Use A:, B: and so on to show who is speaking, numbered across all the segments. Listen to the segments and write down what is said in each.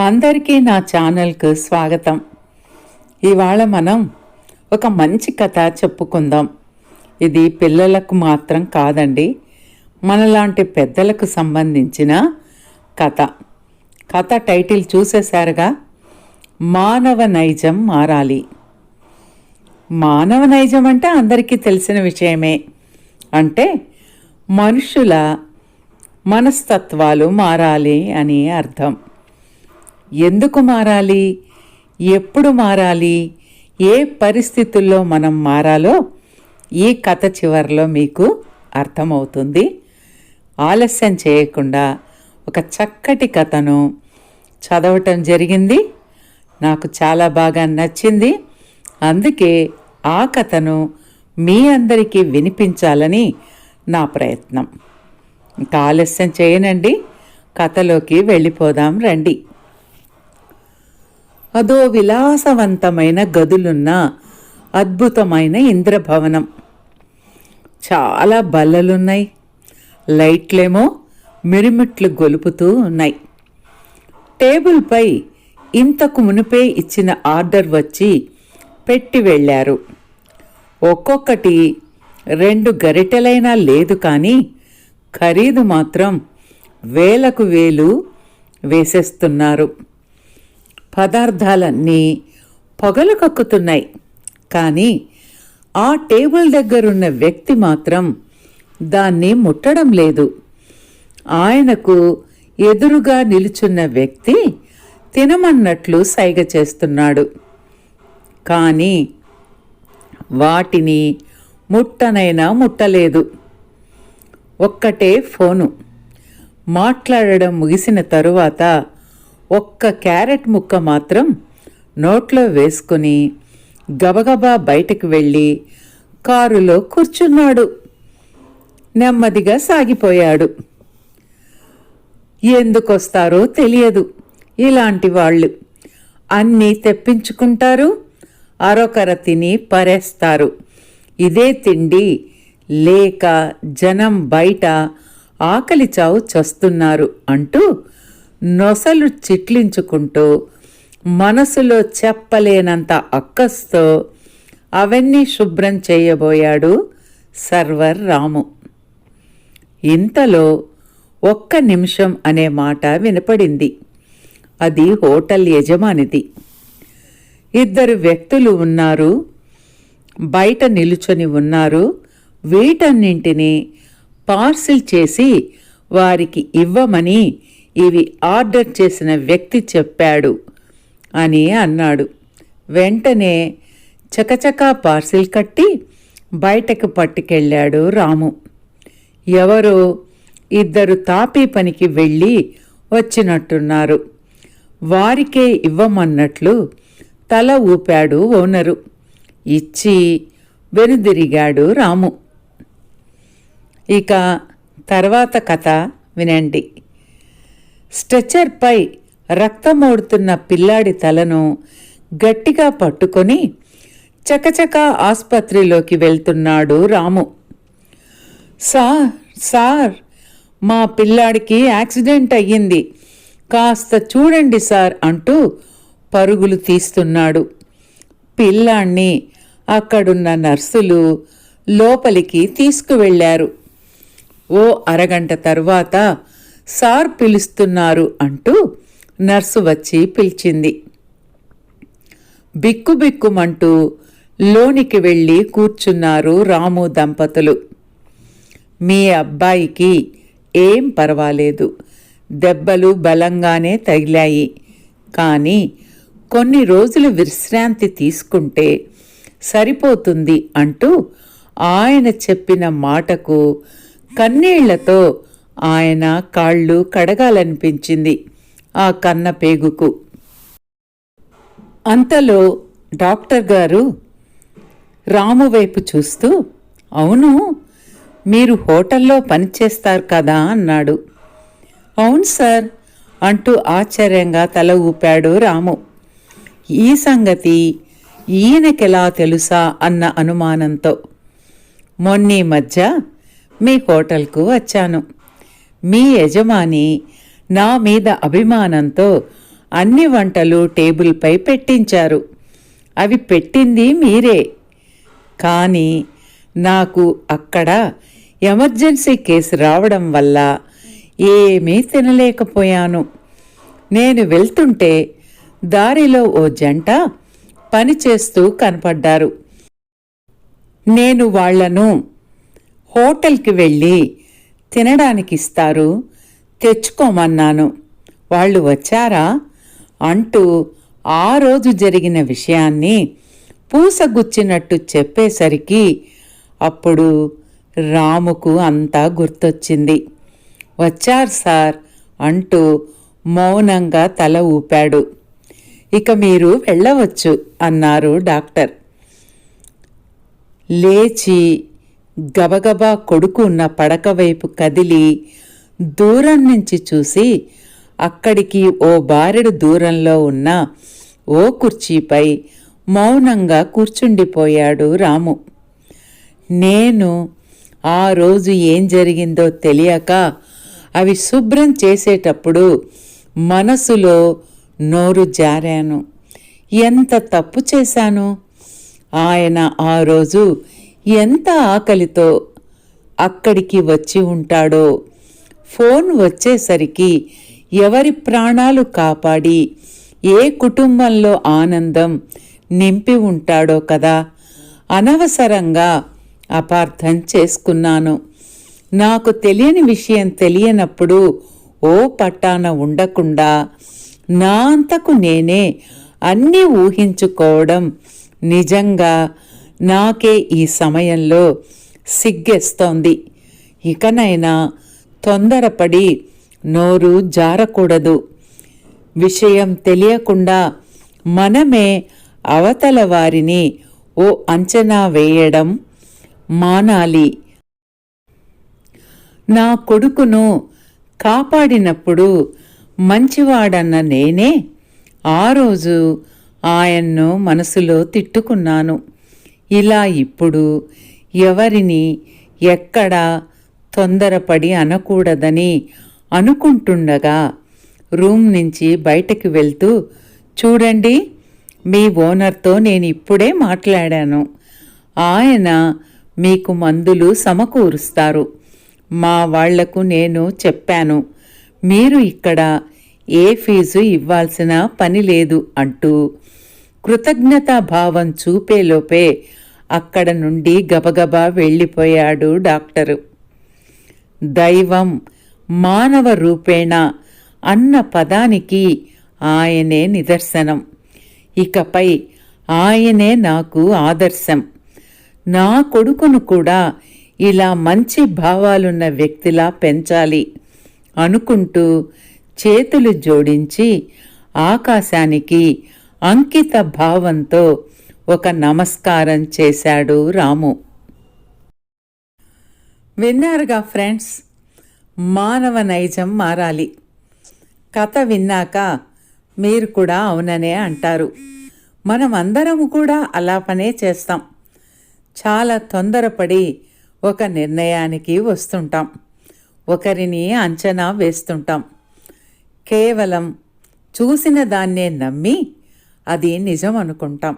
A: అందరికీ నా ఛానల్కు స్వాగతం. ఇవాళ మనం ఒక మంచి కథ చెప్పుకుందాం. ఇది పిల్లలకు మాత్రం కాదండి మనలాంటి పెద్దలకు సంబంధించిన కథ. కథ టైటిల్ చూసేశారుగా మానవ నైజం మారాలి. మానవ నైజం అంటే అందరికీ తెలిసిన విషయమే. అంటే మనుషుల మనస్తత్వాలు మారాలి అని అర్థం. ఎందుకు మారాలి? ఎప్పుడు మారాలి? ఏ పరిస్థితుల్లో మనం మారాలో? ఈ కథ చివరిలో మీకు అర్థమవుతుంది. ఆలస్యం చేయకుండా ఒక చక్కటి కథను చదవటం జరిగింది. నాకు చాలా బాగా నచ్చింది. అందుకే ఆ కథను మీ అందరికీ వినిపించాలని నా ప్రయత్నం. ఇంకా ఆలస్యం చేయనండి. కథలోకి వెళ్ళిపోదాం రండి. అదో విలాసవంతమైన గదులున్న అద్భుతమైన ఇంద్రభవనం. చాలా బల్లలున్నాయి. లైట్లేమో మిరుమిట్లు గొలుపుతూ ఉన్నాయి. టేబుల్పై ఇంతకు మునిపే ఇచ్చిన ఆర్డర్ వచ్చి పెట్టి వెళ్ళారు. ఒక్కొక్కటి రెండు గరిటెలైనా లేదు కానీ ఖరీదు మాత్రం వేలకు వేలు వేసేస్తున్నారు. పదార్థాలన్నీ పొగలు కక్కుతున్నాయి. కానీ ఆ టేబుల్ దగ్గరున్న వ్యక్తి మాత్రం దాన్ని ముట్టడం లేదు. ఆయనకు ఎదురుగా నిలుచున్న వ్యక్తి తినమన్నట్లు సైగ చేస్తున్నాడు. కానీ వాటిని ముట్టనైనా ముట్టలేదు. ఒక్కటే ఫోను. మాట్లాడడం ముగిసిన తరువాత ఒక్క క్యారెట్ ముక్క మాత్రం నోట్లో వేసుకుని గబగబా బయటకు వెళ్ళి కారులో కూర్చున్నాడు. నెమ్మదిగా సాగిపోయాడు. ఎందుకొస్తారో తెలియదు ఇలాంటి వాళ్ళు. అన్నీ తెప్పించుకుంటారు అరొకర తిని పరేస్తారు. ఇదే తిండి లేక జనం బయట ఆకలి చావు చస్తున్నారు అంటూ నొసలు చిట్లించుకుంటూ మనసులో చెప్పలేనంత అక్కస్తో అవన్నీ శుభ్రం చేయబోయాడు సర్వర్ రాము. ఇంతలో ఒక్క నిమిషం అనే మాట వినపడింది. అది హోటల్ యజమానిది. ఇద్దరు వ్యక్తులు ఉన్నారు. బయట నిలుచొని ఉన్నారు. వీటన్నింటినీ పార్సిల్ చేసి వారికి ఇవ్వమని ఇవి ఆర్డర్ చేసిన వ్యక్తి చెప్పాడు అని అన్నాడు. వెంటనే చకచకా పార్సిల్ కట్టి బయటకు పట్టుకెళ్ళాడు రాము. ఎవరో ఇద్దరు తాపీ పనికి వెళ్ళి వచ్చినట్టున్నారు. వారికే ఇవ్వమన్నట్లు తల ఊపాడు ఓనరు. ఇచ్చి వెనుదిరిగాడు రాము. ఇక తర్వాత కథ వినండి. స్ట్రెచర్పై రక్తమోడుతున్న పిల్లాడి తలను గట్టిగా పట్టుకొని చకచక ఆసుపత్రిలోకి వెళ్తున్నాడు రాము. సార్ సార్ మా పిల్లాడికి యాక్సిడెంట్ అయ్యింది. కాస్త చూడండి సార్ అంటూ పరుగులు తీస్తున్నాడు. పిల్లాణ్ణి అక్కడున్న నర్సులు లోపలికి తీసుకువెళ్ళారు. ఓ అరగంట తర్వాత సార్ పిలుస్తున్నారు అంటూ నర్సు వచ్చి పిలిచింది. బిక్కుబిక్కుమంటూ లోనికి వెళ్ళి కూర్చున్నారు రాము దంపతులు. మీ అబ్బాయికి ఏం పర్వాలేదు. దెబ్బలు బలంగానే తగిలాయి. కానీ కొన్ని రోజులు విశ్రాంతి తీసుకుంటే సరిపోతుంది అంటూ ఆయన చెప్పిన మాటకు కన్నీళ్ళతో ఆయన కాళ్ళు కడగాలనిపించింది ఆ కన్న పేగుకు. అంతలో డాక్టర్ గారు రాము వైపు చూస్తూ అవును మీరు హోటల్లో పనిచేస్తారు కదా అన్నాడు. అవును సార్ అంటూ ఆశ్చర్యంగా తల ఊపాడు రాము. ఈ సంగతి ఈయనకెలా తెలుసా అన్న అనుమానంతో. మొన్నీ మధ్య మీ హోటల్కు వచ్చాను. మీ యజమాని నా మీద అభిమానంతో అన్ని వంటలు టేబుల్పై పెట్టించారు. అవి పెట్టింది మీరే. కానీ నాకు అక్కడ ఎమర్జెన్సీ కేసు రావడం వల్ల ఏమీ తినలేకపోయాను. నేను వెళ్తుంటే దారిలో ఓ జంట పనిచేస్తూ కనపడ్డారు. నేను వాళ్ళను హోటల్కి వెళ్ళి తినడానికి ఇస్తారు తెచ్చుకోమన్నాను. వాళ్ళు వచ్చారా? అంటూ ఆ రోజు జరిగిన విషయాన్ని పూసగుచ్చినట్టు చెప్పేసరికి అప్పుడు రాముకు అంతా గుర్తొచ్చింది. వచ్చారు సార్ అంటూ మౌనంగా తల ఊపాడు. ఇక మీరు వెళ్ళవచ్చు అన్నారు డాక్టర్. లేచి గబగబా కొడుకు ఉన్న పడక వైపు కదిలి దూరం నుంచి చూసి అక్కడికి ఓ బారెడు దూరంలో ఉన్న ఓ కుర్చీపై మౌనంగా కూర్చుండిపోయాడు రాము. నేను ఆ రోజు ఏం జరిగిందో తెలియక అవి శుభ్రం చేసేటప్పుడు మనసులో నోరు జారాను. ఎంత తప్పు చేశాను? ఆయన ఆ రోజు ఎంత ఆకలితో అక్కడికి వచ్చి ఉంటాడో. ఫోన్ వచ్చేసరికి ఎవరి ప్రాణాలు కాపాడి ఏ కుటుంబంలో ఆనందం నింపి ఉంటాడో కదా. అనవసరంగా అపార్థం చేసుకున్నాను. నాకు తెలియని విషయం తెలియనప్పుడు ఓ పట్టాన ఉండకుండా నా అంతకు నేనే అన్నీ ఊహించుకోవడం నిజంగా నాకే ఈ సమయంలో సిగ్గేస్తోంది. ఇకనైనా తొందరపడి నోరు జారకూడదు. విషయం తెలియకుండా మనమే అవతల వారిని ఓ అంచనా వేయడం మానాలి. నా కొడుకును కాపాడినప్పుడు మంచివాడన్న నేనే ఆ రోజు ఆయన్ను మనసులో తిట్టుకున్నాను. ఇలా ఇప్పుడు ఎవరిని ఎక్కడ తొందరపడి అనకూడదని అనుకుంటుండగా రూమ్ నుంచి బయటకు వెళ్తూ చూడండి మీ ఓనర్తో నేను ఇప్పుడే మాట్లాడాను. ఆయన మీకు మందులు సమకూరుస్తారు. మా వాళ్ళకు నేను చెప్పాను. మీరు ఇక్కడ ఏ ఫీజు ఇవ్వాల్సిన పని లేదు అంటూ కృతజ్ఞతాభావం చూపేలోపే అక్కడ నుండి గబగబా వెళ్ళిపోయాడు డాక్టరు. దైవం మానవ రూపేణ అన్న పదానికి ఆయనే నిదర్శనం. ఇకపై ఆయనే నాకు ఆదర్శం. నా కొడుకును కూడా ఇలా మంచి భావాలున్న వ్యక్తిలా పెంచాలి అనుకుంటూ చేతులు జోడించి ఆకాశానికి అంకిత భావంతో ఒక నమస్కారం చేశాడు రాము. విన్నారుగా ఫ్రెండ్స్? మానవ నైజం మారాలి. కథ విన్నాక మీరు కూడా అవుననే అంటారు. మనం అందరము కూడా అలా పనే చేస్తాం. చాలా తొందరపడి ఒక నిర్ణయానికి వస్తుంటాం. ఒకరిని అంచనా వేస్తుంటాం. కేవలం చూసిన దాన్నే నమ్మి అది నిజం అనుకుంటాం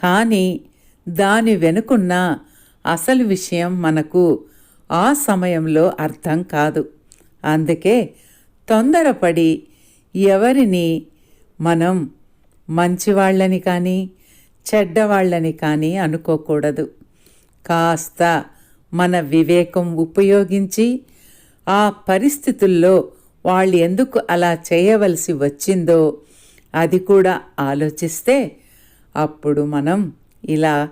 A: కానీ దాని వెనుకున్న అసలు విషయం మనకు ఆ సమయంలో అర్థం కాదు. అందుకే తొందరపడి ఎవరిని మనం మంచివాళ్ళని కానీ చెడ్డవాళ్ళని కానీ అనుకోకూడదు. కాస్త మన వివేకం ఉపయోగించి ఆ పరిస్థితుల్లో వాళ్ళు ఎందుకు అలా చేయవలసి వచ్చిందో అది కూడా ఆలోచిస్తే అప్పుడు మనం ఇలా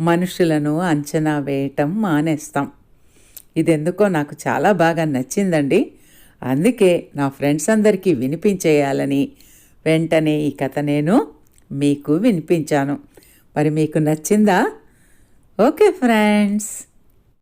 A: మనుషులను అంచనా వేయటం మానేస్తాం. ఇదెందుకో నాకు చాలా బాగా నచ్చిందండి. అందుకే నా ఫ్రెండ్స్ అందరికీ వినిపించేయాలని వెంటనే ఈ కథ నేను మీకు వినిపించాను. మరి మీకు నచ్చిందా? Okay friends.